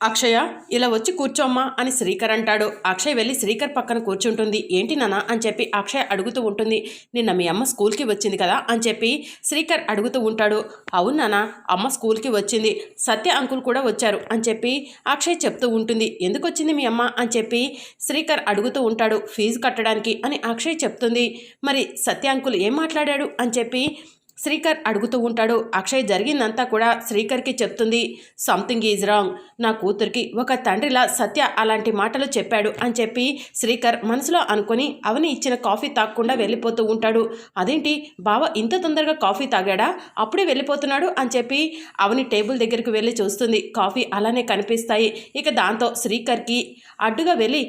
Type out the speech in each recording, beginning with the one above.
అక్షయ ఇలా వచ్చి కూర్చోమ్మా అని శ్రీకర్ అంటాడు. అక్షయ్ వెళ్ళి శ్రీకర్ పక్కన కూర్చుంటుంది. ఏంటి నాన్న అని చెప్పి అక్షయ్ అడుగుతూ ఉంటుంది. నిన్న మీ అమ్మ స్కూల్కి వచ్చింది కదా అని చెప్పి శ్రీకర్ అడుగుతూ ఉంటాడు. అవును నాన్న అమ్మ స్కూల్కి వచ్చింది. సత్య అంకుల్ కూడా వచ్చారు అని చెప్పి అక్షయ్ చెప్తూ ఉంటుంది. ఎందుకు వచ్చింది మీ అమ్మ అని చెప్పి శ్రీకర్ అడుగుతూ ఉంటాడు. ఫీజు కట్టడానికి అని అక్షయ్ చెప్తుంది. మరి సత్య అంకుల్ ఏం మాట్లాడాడు అని చెప్పి శ్రీకర్ అడుగుతూ ఉంటాడు అక్షయ్ జరిగిందంతా కూడా శ్రీకర్కి చెప్తుంది. సంథింగ్ ఈజ్ రాంగ్ నా కూతురికి ఒక తండ్రిలా సత్య అలాంటి మాటలు చెప్పాడు అని చెప్పి శ్రీకర్ మనసులో అనుకొని అవని ఇచ్చిన కాఫీ తాగకుండా వెళ్ళిపోతూ ఉంటాడు. అదేంటి? బావ ఇంత తొందరగా కాఫీ తాగాడా? అప్పుడే వెళ్ళిపోతున్నాడు అని చెప్పి అవని టేబుల్ దగ్గరికి వెళ్ళి చూస్తుంది. కాఫీ అలానే కనిపిస్తాయి. ఇక దాంతో శ్రీకర్కి అడ్డుగా వెళ్ళి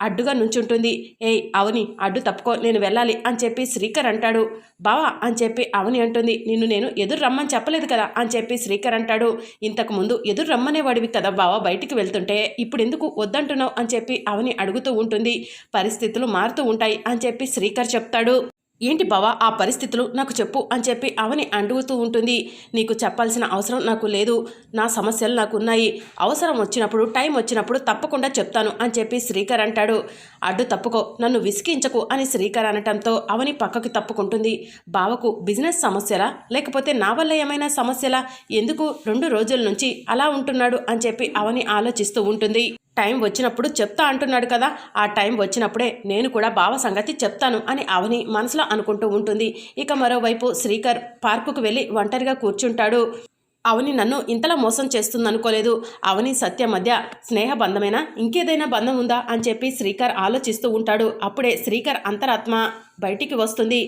అడ్డుగా నుంచుంటుంది. ఏయ్ అవని అడ్డు తప్పుకో నేను వెళ్ళాలి అని చెప్పి శ్రీకర్ అంటాడు. బావా అని చెప్పి అవని అంటుంది. నిన్ను నేను ఎదురు రమ్మని చెప్పలేదు కదా అని చెప్పి శ్రీకర్ అంటాడు. ఇంతకు ముందు ఎదురు రమ్మనే వాడివి కదా బావా బయటికి వెళ్తుంటే. ఇప్పుడు ఎందుకు వద్దంటున్నావు అని చెప్పి అవని అడుగుతూ ఉంటుంది. పరిస్థితులు మారుతూ ఉంటాయి అని చెప్పి శ్రీకర్ చెప్తాడు. ఏంటి బావా ఆ పరిస్థితులు? నాకు చెప్పు అని చెప్పి అవని అడుగుతూ ఉంటుంది. నీకు చెప్పాల్సిన అవసరం నాకు లేదు. నా సమస్యలు నాకు ఉన్నాయి అవసరం వచ్చినప్పుడు టైం వచ్చినప్పుడు తప్పకుండా చెప్తాను అని చెప్పి శ్రీకర్ అంటాడు. అడ్డు తప్పుకో నన్ను విసికించకు అని శ్రీకర్ అనటంతో అవని పక్కకు తప్పుకుంటుంది. బావకు బిజినెస్ సమస్యలా? లేకపోతే నా వల్ల ఏమైనా సమస్యలా? ఎందుకు? రెండు రోజుల నుంచి అలా ఉంటున్నాడు అని చెప్పి అవని ఆలోచిస్తూ ఉంటుంది. టైం వచ్చినప్పుడు చెప్తా అంటున్నాడు కదా ఆ టైం వచ్చినప్పుడే నేను కూడా బావ సంగతి చెప్తాను అని అవని మనసులో అనుకుంటూ ఉంటుంది. ఇక మరోవైపు శ్రీకర్ పార్కుకు వెళ్ళి ఒంటరిగా కూర్చుంటాడు. అవని నన్ను ఇంతలా మోసం చేస్తుందనుకోలేదు. అవని సత్య మధ్య స్నేహ బంధమేనా? ఇంకేదైనా బంధం ఉందా? అని చెప్పి శ్రీకర్ ఆలోచిస్తూ ఉంటాడు. అప్పుడే శ్రీకర్ అంతరాత్మ బయటికి వస్తుంది.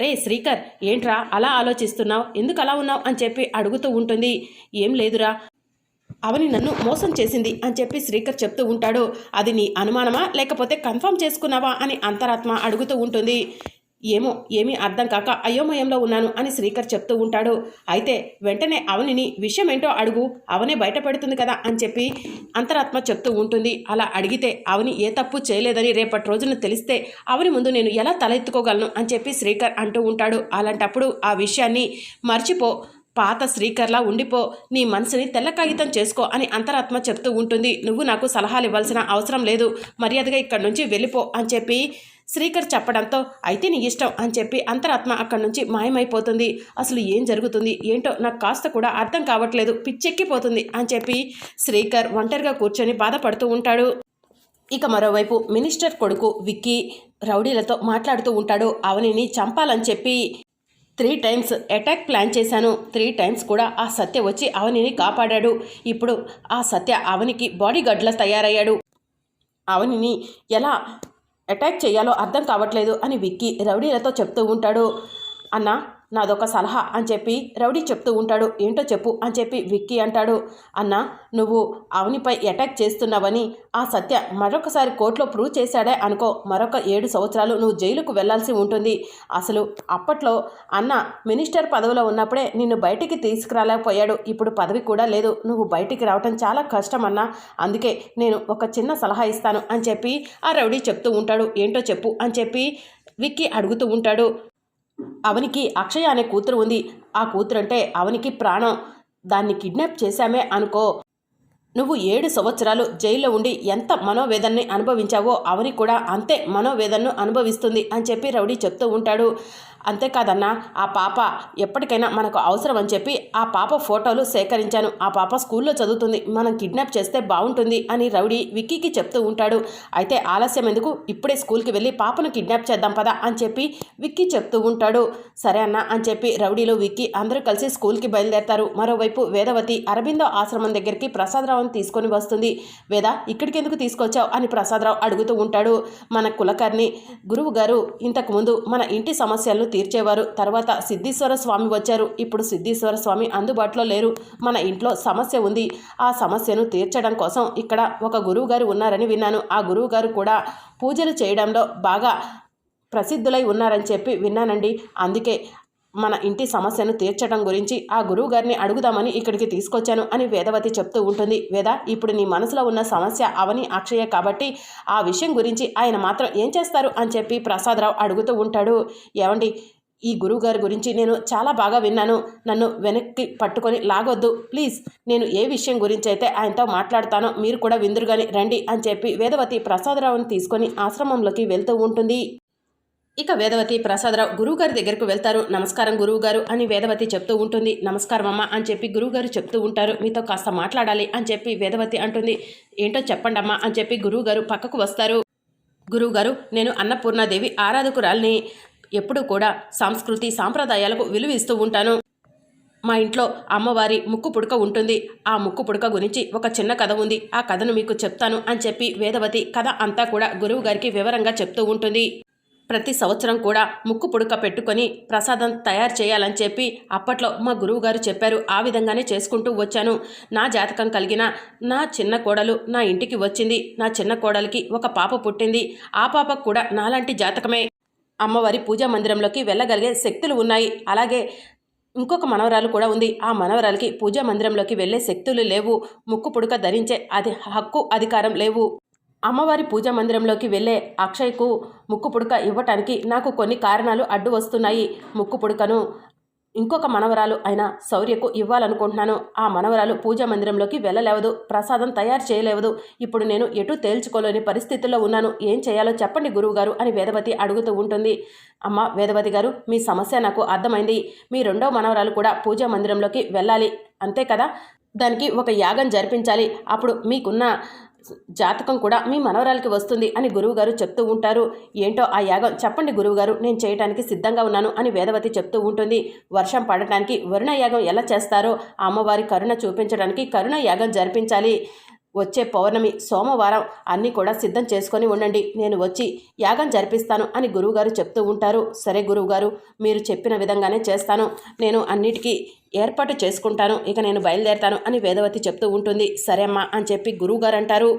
రే శ్రీకర్ ఏంట్రా అలా ఆలోచిస్తున్నావు? ఎందుకు అలా ఉన్నావు? అని చెప్పి అడుగుతూ ఉంటుంది. ఏం లేదురా అవని నన్ను మోసం చేసింది అని చెప్పి శ్రీకర్ చెప్తూ ఉంటాడు. అది నీ అనుమానమా? లేకపోతే కన్ఫర్మ్ చేసుకున్నావా? అని అంతరాత్మ అడుగుతూ ఉంటుంది. ఏమో ఏమీ అర్థం కాక అయోమయంలో ఉన్నాను అని శ్రీకర్ చెప్తూ ఉంటాడు. అయితే వెంటనే అవనిని విషయం ఏంటో అడుగు. అవనే బయటపడుతుంది కదా అని చెప్పి అంతరాత్మ చెప్తూ ఉంటుంది. అలా అడిగితే అవని ఏ తప్పు చేయలేదని రేపటి రోజున తెలిస్తే అవని ముందు నేను ఎలా తలెత్తుకోగలను? అని చెప్పి శ్రీకర్ అంటూ ఉంటాడు. అలాంటప్పుడు ఆ విషయాన్ని మర్చిపో. పాత శ్రీకర్లా ఉండిపో నీ మనసుని తెల్ల కాగితం చేసుకో అని అంతరాత్మ చెప్తూ ఉంటుంది. నువ్వు నాకు సలహాలు ఇవ్వాల్సిన అవసరం లేదు. మర్యాదగా ఇక్కడి నుంచి వెళ్ళిపో అని చెప్పి శ్రీకర్ చెప్పడంతో అయితే నీ ఇష్టం అని చెప్పి అంతరాత్మ అక్కడి నుంచి మాయమైపోతుంది. అసలు ఏం జరుగుతుంది? ఏంటో నాకు కాస్త కూడా అర్థం కావట్లేదు. పిచ్చెక్కిపోతుంది అని చెప్పి శ్రీకర్ ఒంటరిగా కూర్చొని బాధపడుతూ ఉంటాడు. ఇక మరోవైపు మినిస్టర్ కొడుకు విక్కీ రౌడీలతో మాట్లాడుతూ ఉంటాడు. అవనిని చంపాలని చెప్పి త్రీ టైమ్స్ అటాక్ ప్లాన్ చేశాను. త్రీ టైమ్స్ కూడా ఆ సత్య వచ్చి అవనిని కాపాడాడు. ఇప్పుడు ఆ సత్య అవనికి బాడీ గార్డ్లా తయారయ్యాడు. అవనిని ఎలా అటాక్ చేయాలో అర్థం కావట్లేదు అని విక్కీ రౌడీలతో చెప్తూ ఉంటాడు. అన్న నాదొక సలహా అని చెప్పి రౌడీ చెప్తూ ఉంటాడు. ఏంటో చెప్పు అని చెప్పి విక్కీ అంటాడు. అన్న నువ్వు అవనిపై అటాక్ చేస్తున్నావని ఆ సత్య మరొకసారి కోర్టులో ప్రూవ్ చేశాడే అనుకో. మరొక ఏడు సంవత్సరాలు నువ్వు జైలుకు వెళ్ళాల్సి ఉంటుంది. అసలు అప్పట్లో అన్న మినిస్టర్ పదవిలో ఉన్నప్పుడే నిన్ను బయటికి తీసుకురాలేకపోయాడు. ఇప్పుడు పదవి కూడా లేదు. నువ్వు బయటికి రావటం చాలా కష్టం అన్న. అందుకే నేను ఒక చిన్న సలహా ఇస్తాను అని చెప్పి ఆ రౌడీ చెప్తూ ఉంటాడు. ఏంటో చెప్పు అని చెప్పి విక్కీ అడుగుతూ ఉంటాడు. అవనికి అక్షయ అనే కూతురు ఉంది. ఆ కూతురు అంటే అవనికి ప్రాణం. దాన్ని కిడ్నాప్ చేశామే అనుకో. నువ్వు ఏడు సంవత్సరాలు జైల్లో ఉండి ఎంత మనోవేదనని అనుభవించావో అవని కూడా అంతే మనోవేదనను అనుభవిస్తుంది అని చెప్పి రౌడీ చెప్తూ ఉంటాడు. అంతేకాదన్నా ఆ పాప ఎప్పటికైనా మనకు అవసరం అని చెప్పి ఆ పాప ఫోటోలు సేకరించాను. ఆ పాప స్కూల్లో చదువుతుంది. మనం కిడ్నాప్ చేస్తే బాగుంటుంది అని రౌడీ విక్కీకి చెప్తూ ఉంటాడు. అయితే ఆలస్యం ఎందుకు? ఇప్పుడే స్కూల్కి వెళ్ళి పాపను కిడ్నాప్ చేద్దాం పదా అని చెప్పి విక్కీ చెప్తూ ఉంటాడు. సరే అన్న అని చెప్పి రౌడీలో విక్కీ అందరూ కలిసి స్కూల్కి బయలుదేరతారు. మరోవైపు వేదవతి అరబిందో ఆశ్రమం దగ్గరికి ప్రసాదరావుని తీసుకొని వస్తుంది. వేద ఇక్కడికి ఎందుకు తీసుకొచ్చావు? అని ప్రసాదరావు అడుగుతూ ఉంటాడు. మన కులకర్ణి గురువు గారు ఇంతకుముందు మన ఇంటి సమస్యలను తీర్చేవారు. తర్వాత సిద్ధీశ్వర స్వామి వచ్చారు. ఇప్పుడు సిద్ధీశ్వర స్వామి అందుబాటులో లేరు. మన ఇంట్లో సమస్య ఉంది. ఆ సమస్యను తీర్చడం కోసం ఇక్కడ ఒక గురువు గారు ఉన్నారని విన్నాను. ఆ గురువు గారు కూడా పూజలు చేయడంలో బాగా ప్రసిద్ధులై ఉన్నారని చెప్పి విన్నానండి. అందుకే మన ఇంటి సమస్యను తీర్చడం గురించి ఆ గురువు గారిని అడుగుదామని ఇక్కడికి తీసుకొచ్చాను అని వేదవతి చెప్తూ ఉంటుంది. వేద ఇప్పుడు నీ మనసులో ఉన్న సమస్య అవని అక్షయ కాబట్టి ఆ విషయం గురించి ఆయన మాత్రం ఏం చేస్తారు అని చెప్పి ప్రసాదరావు అడుగుతూ ఉంటాడు. ఏమండి ఈ గురువుగారి గురించి నేను చాలా బాగా విన్నాను. నన్ను వెనక్కి పట్టుకొని లాగొద్దు. ప్లీజ్ నేను ఏ విషయం గురించి అయితే ఆయనతో మాట్లాడతానో మీరు కూడా విందురుగాని రండి అని చెప్పి వేదవతి ప్రసాదరావుని తీసుకొని ఆశ్రమంలోకి వెళ్తూ ఉంటుంది. ఇక వేదవతి ప్రసాదరావు గురువుగారి దగ్గరకు వెళ్తారు. నమస్కారం గురువుగారు అని వేదవతి చెప్తూ ఉంటుంది. నమస్కారం అమ్మ అని చెప్పి గురువుగారు చెప్తూ ఉంటారు. మీతో కాస్త మాట్లాడాలి అని చెప్పి వేదవతి అంటుంది. ఏంటో చెప్పండి అమ్మా అని చెప్పి గురువుగారు పక్కకు వస్తారు. గురువుగారు నేను అన్నపూర్ణాదేవి ఆరాధకురాల్ని ఎప్పుడూ కూడా సంస్కృతి సాంప్రదాయాలకు విలువిస్తూ ఉంటాను. మా ఇంట్లో అమ్మవారి ముక్కు పుడక ఉంటుంది. ఆ ముక్కు పుడక గురించి ఒక చిన్న కథ ఉంది. ఆ కథను మీకు చెప్తాను అని చెప్పి వేదవతి కథ అంతా కూడా గురువు గారికి వివరంగా చెప్తూ ఉంటుంది. ప్రతి సంవత్సరం కూడా ముక్కు పుడక పెట్టుకొని ప్రసాదం తయారు చేయాలని చెప్పి అప్పట్లో మా గురువు గారు చెప్పారు. ఆ విధంగానే చేసుకుంటూ వచ్చాను. నా జాతకం కలిగిన నా చిన్న కోడలు నా ఇంటికి వచ్చింది. నా చిన్న కోడలికి ఒక పాప పుట్టింది. ఆ పాపకు కూడా నాలాంటి జాతకమే. అమ్మవారి పూజా మందిరంలోకి వెళ్ళగలిగే శక్తులు ఉన్నాయి. అలాగే ఇంకొక మనవరాలు కూడా ఉంది. ఆ మనవరాలకి పూజా మందిరంలోకి వెళ్ళే శక్తులు లేవు. ముక్కు పుడక ధరించే అది హక్కు అధికారం లేవు. అమ్మవారి పూజా మందిరంలోకి వెళ్ళే అక్షయ్కు ముక్కు పుడక ఇవ్వటానికి నాకు కొన్ని కారణాలు అడ్డు వస్తున్నాయి. ముక్కు పుడకను ఇంకొక మనవరాలు అయిన శౌర్యకు ఇవ్వాలనుకుంటున్నాను. ఆ మనవరాలు పూజా మందిరంలోకి వెళ్ళలేవదు. ప్రసాదం తయారు చేయలేవదు. ఇప్పుడు నేను ఎటు తేల్చుకోలేని పరిస్థితుల్లో ఉన్నాను. ఏం చేయాలో చెప్పండి గురువుగారు అని వేదవతి అడుగుతూ ఉంటుంది. అమ్మ వేదవతి గారు మీ సమస్య నాకు అర్థమైంది. మీ రెండో మనవరాలు కూడా పూజా మందిరంలోకి వెళ్ళాలి. అంతే కదా? దానికి ఒక యాగం జరిపించాలి. అప్పుడు మీకున్న జాతకం కూడా మీ మనవరాలకి వస్తుంది అని గురువుగారు చెప్తూ ఉంటారు. ఏంటో ఆ యాగం? చెప్పండి గురువుగారు నేను చేయడానికి సిద్ధంగా ఉన్నాను అని వేదవతి చెప్తూ ఉంటుంది. వర్షం పడటానికి వరుణ యాగం ఎలా చేస్తారో? అమ్మవారి కరుణ చూపించడానికి కరుణ యాగం జరిపించాలి. వచ్చే పౌర్ణమి సోమవారం అన్నీ కూడా సిద్ధం చేసుకొని ఉండండి. నేను వచ్చి యాగం జరిపిస్తాను అని గురువుగారు చెప్తూ ఉంటారు. సరే గురువుగారు మీరు చెప్పిన విధంగానే చేస్తాను. నేను అన్నిటికీ ఏర్పాటు చేసుకుంటాను. ఇక నేను బయలుదేరతాను అని వేదవతి చెప్తూ ఉంటుంది. సరే అమ్మా అని చెప్పి గురువుగారు అంటారు.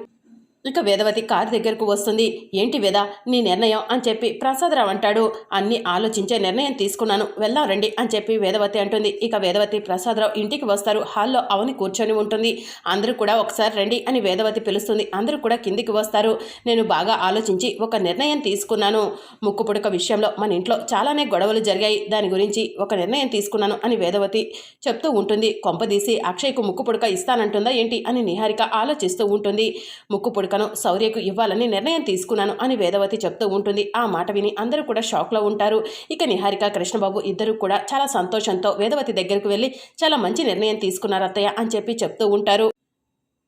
ఇక వేదవతి కారు దగ్గరకు వస్తుంది. ఏంటి వేద? నీ నిర్ణయం అని చెప్పి ప్రసాదరావు అంటాడు. అన్ని ఆలోచించే నిర్ణయం తీసుకున్నాను. వెళ్దాం రండి అని చెప్పి వేదవతి అంటుంది. ఇక వేదవతి ప్రసాదరావు ఇంటికి వస్తారు. హాల్లో అవని కూర్చొని ఉంటుంది. అందరూ కూడా ఒకసారి రండి అని వేదవతి పిలుస్తుంది. అందరూ కూడా కిందికి వస్తారు. నేను బాగా ఆలోచించి ఒక నిర్ణయం తీసుకున్నాను. ముక్కు పుడక విషయంలో మన ఇంట్లో చాలానే గొడవలు జరిగాయి. దాని గురించి ఒక నిర్ణయం తీసుకున్నాను అని వేదవతి చెప్తూ ఉంటుంది. కొంపదీసి అక్షయ్కు ముక్కు పుడక ఇస్తానంటుందా ఏంటి అని నిహారిక ఆలోచిస్తూ ఉంటుంది. ముక్కు పుడకను శౌర్యకు ఇవ్వాలని నిర్ణయం తీసుకున్నాను అని వేదవతి చెప్తూ ఉంటుంది. ఆ మాట విని అందరూ కూడా షాక్లో ఉంటారు. ఇక నిహారిక కృష్ణబాబు ఇద్దరు కూడా చాలా సంతోషంతో వేదవతి దగ్గరకు వెళ్ళి చాలా మంచి నిర్ణయం తీసుకున్నారు అత్తయ్య అని చెప్పి చెప్తూ ఉంటారు.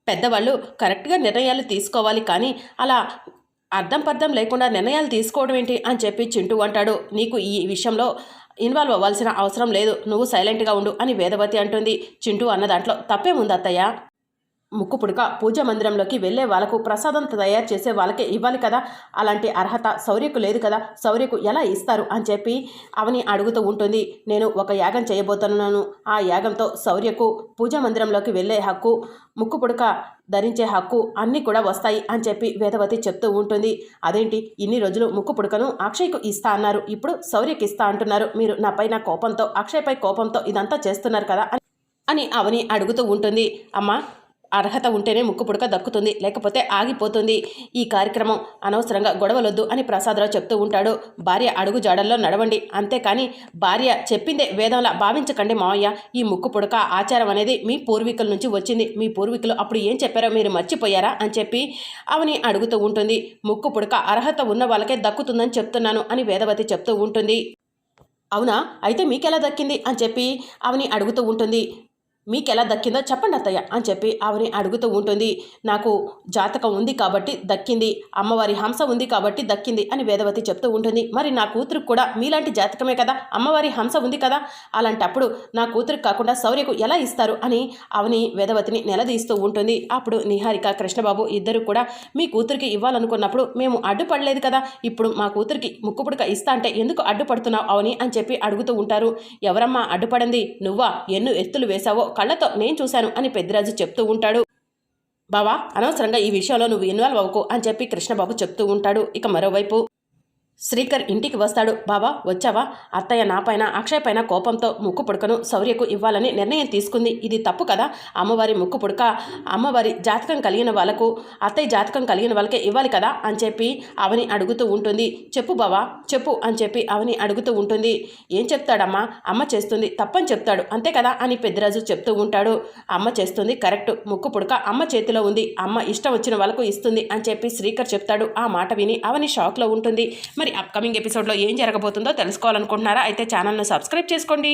పెద్దవాళ్ళు కరెక్ట్గా నిర్ణయాలు తీసుకోవాలి కానీ అలా అర్థం పర్థం లేకుండా నిర్ణయాలు తీసుకోవడం ఏంటి అని చెప్పి చింటూ అంటాడు. నీకు ఈ విషయంలో ఇన్వాల్వ్ అవ్వాల్సిన అవసరం లేదు. నువ్వు సైలెంట్గా ఉండు అని వేదవతి అంటుంది. చింటూ అన్న దాంట్లో తప్పేముంది అత్తయ్య? ముక్కు పుడక పూజ మందిరంలోకి వెళ్ళే వాళ్ళకు ప్రసాదం తయారు చేసే వాళ్ళకే ఇవ్వాలి కదా. అలాంటి అర్హత శౌర్యకు లేదు కదా. శౌర్యకు ఎలా ఇస్తారు అని చెప్పి అవని అడుగుతూ ఉంటుంది. నేను ఒక యాగం చేయబోతున్నాను. ఆ యాగంతో శౌర్యకు పూజా మందిరంలోకి వెళ్ళే హక్కు ముక్కు పుడక ధరించే హక్కు అన్నీ కూడా వస్తాయి అని చెప్పి వేదవతి చెప్తూ ఉంటుంది. అదేంటి? ఇన్ని రోజులు ముక్కు పుడకను అక్షయ్కు ఇస్తా అన్నారు. ఇప్పుడు శౌర్యకి ఇస్తా అంటున్నారు. మీరు నాపై నా కోపంతో అక్షయ్పై కోపంతో ఇదంతా చేస్తున్నారు కదా అని అని అవని అడుగుతూ ఉంటుంది. అమ్మా అర్హత ఉంటేనే ముక్కు పుడక దక్కుతుంది లేకపోతే ఆగిపోతుంది. ఈ కార్యక్రమం అనవసరంగా గొడవలొద్దు అని ప్రసాదరావు చెప్తూ ఉంటాడు. భార్య అడుగు జాడల్లో నడవండి. అంతేకాని భార్య చెప్పిందే వేదంలా భావించకండి మావయ్య. ఈ ముక్కు పుడక ఆచారం అనేది మీ పూర్వీకుల నుంచి వచ్చింది. మీ పూర్వీకులు అప్పుడు ఏం చెప్పారో మీరు మర్చిపోయారా? అని చెప్పి అవని అడుగుతూ ఉంటుంది. ముక్కు పుడక అర్హత ఉన్న వాళ్ళకే దక్కుతుందని చెప్తున్నాను అని వేదవతి చెప్తూ ఉంటుంది. అవునా? అయితే మీకెలా దక్కింది? అని చెప్పి అవని అడుగుతూ ఉంటుంది. మీకు ఎలా దక్కిందో చెప్పండి అత్తయ్య అని చెప్పి ఆవిని అడుగుతూ ఉంటుంది. నాకు జాతకం ఉంది కాబట్టి దక్కింది. అమ్మవారి హంస ఉంది కాబట్టి దక్కింది అని వేదవతి చెప్తూ ఉంటుంది. మరి నా కూతురికి కూడా మీలాంటి జాతకమే కదా? అమ్మవారి హంస ఉంది కదా? అలాంటప్పుడు నా కూతురికి కాకుండా శౌర్యకు ఎలా ఇస్తారు అని అవని వేదవతిని నిలదీస్తూ ఉంటుంది. అప్పుడు నిహారిక కృష్ణబాబు ఇద్దరు కూడా మీ కూతురికి ఇవ్వాలనుకున్నప్పుడు మేము అడ్డుపడలేదు కదా? ఇప్పుడు మా కూతురికి ముక్కుపుడక ఇస్తా అంటే ఎందుకు అడ్డుపడుతున్నావు అవని అని చెప్పి అడుగుతూ ఉంటారు. ఎవరమ్మా అడ్డుపడింది? నువ్వా? ఎన్ను ఎత్తులు వేశావో? కళ్ళతో నేను చూశాను అని పెద్దిరాజు చెప్తూ ఉంటాడు. బావా అనవసరంగా ఈ విషయంలో నువ్వు ఇన్వాల్వ్ అవ్వకు అని చెప్పి కృష్ణబాబు చెప్తూ ఉంటాడు. ఇక మరోవైపు శ్రీకర్ ఇంటికి వస్తాడు. బాబా వచ్చావా? అత్తయ్య నా పైన అక్షయ్ పైన కోపంతో ముక్కు పుడకను శౌర్యకు ఇవ్వాలని నిర్ణయం తీసుకుంది. ఇది తప్పు కదా? అమ్మవారి ముక్కు పుడక అమ్మవారి జాతకం కలిగిన వాళ్ళకు అత్తయ్య జాతకం కలిగిన వాళ్ళకే ఇవ్వాలి కదా? అని చెప్పి అవని అడుగుతూ ఉంటుంది. చెప్పు బావా చెప్పు అని చెప్పి అవని అడుగుతూ ఉంటుంది. ఏం చెప్తాడమ్మా? అమ్మ చేస్తుంది తప్పని చెప్తాడు. అంతే కదా? అని పెద్దరాజు చెప్తూ ఉంటాడు. అమ్మ చేస్తుంది కరెక్ట్. ముక్కు పుడక అమ్మ చేతిలో ఉంది. అమ్మ ఇష్టం వచ్చిన వాళ్ళకు ఇస్తుంది అని చెప్పి శ్రీకర్ చెప్తాడు. ఆ మాట విని అవని షాక్లో ఉంటుంది. మరి మరి అప్కమింగ్ ఎపిసోడ్లో ఏం జరగబోతుందో తెలుసుకోవాలనుకుంటున్నారా అయితే ఛానల్ను సబ్స్క్రైబ్ చేసుకోండి.